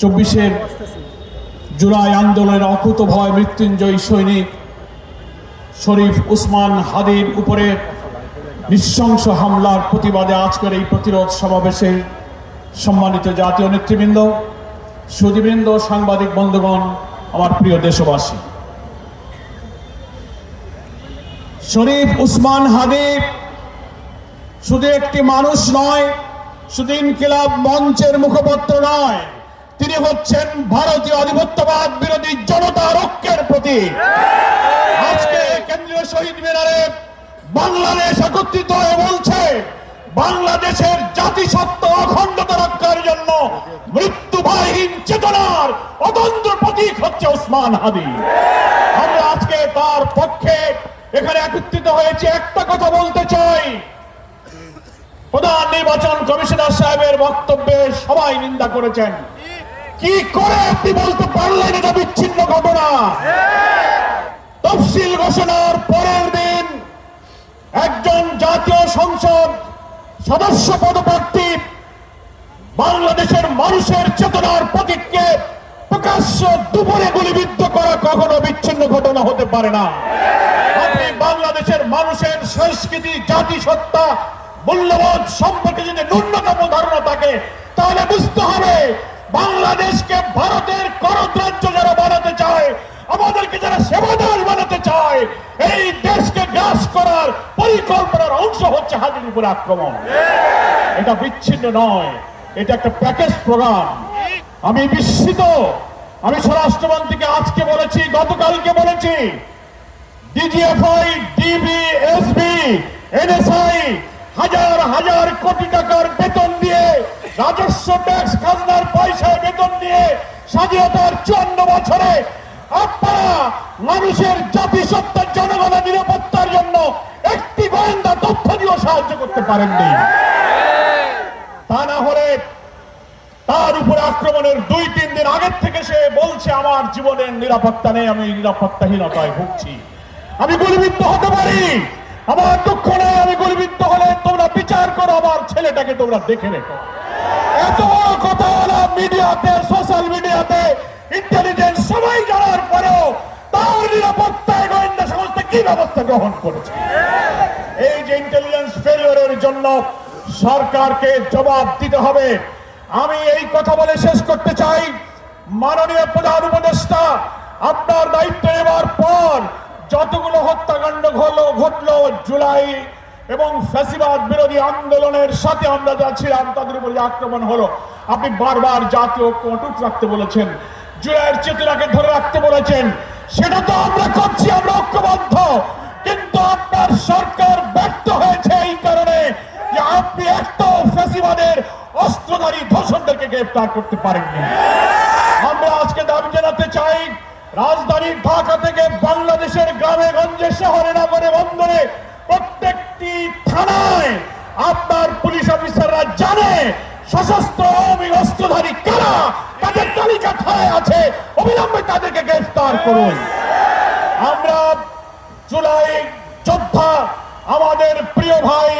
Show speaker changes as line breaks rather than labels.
চব্বিশের জুলাই আন্দোলনের অকুত ভয়, মৃত্যুঞ্জয়ী সৈনিক শরীফ উসমান হাদির উপরে নৃশংস হামলার প্রতিবাদে আজকের এই প্রতিরোধ সমাবেশে সম্মানিত জাতীয় নেতৃবৃন্দ, সুদীবৃন্দ, সাংবাদিক বন্ধুগণ, আমার প্রিয় দেশবাসী। শরীফ উসমান হাদিব শুধু একটি মানুষ নয়, শুধু ইনকিলাব মঞ্চের মুখপত্র নয় তিনি হচ্ছেন ভারতীয় আধিপত্যবাদ বিরোধী জনতা রক্ষের প্রতীক। আজকে কেন্দ্রীয় শহীদ মিনারে বাংলাদেশ একত্রিত হয়ে বলছে, বাংলাদেশের জাতিসত্ত্ব অখণ্ডতা রক্ষার জন্য মৃত্যুবাহীন চেতনার অতন্ত্র প্রতীক হচ্ছে ওসমান হাদি। আমরা আজকে তার পক্ষে এখানে একত্রিত হয়েছে। একটা কথা বলতে চাই। প্রধান নির্বাচন কমিশনার সাহেবের বক্তব্যে সবাই নিন্দা করেছেন। কি করে আপনি বলতে পারলেন এটা বিচ্ছিন্ন ঘটনা? তফসিল ঘোষণার পরের দিন একজন জাতীয় সংসদ সদস্য পদপ্রার্থী বাংলাদেশের মানুষের চেতনার প্রতীককে প্রকাশ্য দুপুরে গুলিবিদ্ধ করা কখনো বিচ্ছিন্ন ঘটনা হতে পারে না। আপনি বাংলাদেশের মানুষের সংস্কৃতি, জাতিসত্তা, মূল্যবোধ সম্পর্কে যদি ন্যূনতম ধারণা থাকে, তাহলে বুঝতে হবে বাংলাদেশকে ভারতের করদ্রাজ্য যারা বানাতে চায়, আমাদেরকে যারা সেবাদার বানাতে চায়, এই দেশকে গ্রাস করার পরিকল্পনার অংশ হচ্ছে হাজির উপরে আক্রমণ। এটা বিচ্ছিন্ন নয়, এটা একটা প্যাকেজ প্রোগ্রাম। আমি বিস্মিত, আমি স্বরাষ্ট্রমন্ত্রীকে আজকে বলেছি, গতকালকে বলেছি, ডিজিএফআই ডিবি এসবি এনএসআই, হাজার হাজার কোটি টাকার বছরে আপনারা মানুষের জাতিসত্তার জনগণের নিরাপত্তার জন্য একটি গোয়েন্দা তথ্য দিয়েও সাহায্য করতে পারেননি। তা না হলে তার উপরে আক্রমণের দুই, তিন দিন আগের থেকে সে বলছে, আমার জীবনের নিরাপত্তা নেই, আমি নিরাপত্তাহীনতায় ভুগছি। আমি গুলিবিদ্ধ হতে পারি। আমার দুঃখ নেই, আমি গুলিবিদ্ধ হলে তোমরা বিচার করো, আমার ছেলেটাকে তোমরা দেখে রেখো। এত বড় কথা হলো মিডিয়াতে, সোশ্যাল মিডিয়াতে ইন্টেলিজেন্স সবাই জানার পরেও তার নিরাপত্তায় গোয়েন্দা সংস্থা কি ব্যবস্থা গ্রহণ করেছে। এই যে ইন্টেলিজেন্স ফেলিওরের জন্য সরকারকে জবাব দিতে হবে। আমি এই কথা বলে শেষ করতে চাই। মাননীয় প্রধান উপদেষ্টা, আপনার দায়িত্ব নেওয়ার পর যতগুলো হত্যাকাণ্ড ঘটলো ঘটলো জুলাই এবং ফ্যাসিবাদ বিরোধী আন্দোলনের সাথে আমরা যা ছিলাম, তাদের উপরে আক্রমণ হলো, আপনি বারবার জাতীয় ঐক্য অটুট রাখতে বলেছেন, জুলাইয়ের চেতনাকে ধরে রাখতে বলেছেন, সেটা তো আমরা করছি, আমরা ঐক্যবদ্ধ। কিন্তু আপনার সরকার ব্যর্থ হয়েছে এই কারণে যে আপনি একটা ফ্যাসিবাদের অস্ত্রধারী ধর্ষণদেরকে গ্রেফতার করতে পারেননি। আমরা আজকে দাবি জানাতে চাই, রাজধানী ঢাকা থেকে বাংলাদেশের গ্রামে গঞ্জে শহরে নগরে বন্দরে প্রত্যেকটি থানায় আপনার পুলিশ অফিসাররা জানে সশস্ত্র অস্ত্রধারী কারা, তাদের তালিকা থানায় আছে, অবিলম্বে তাদেরকে গ্রেফতার করুন। জুলাই যোদ্ধা আমাদের প্রিয় ভাই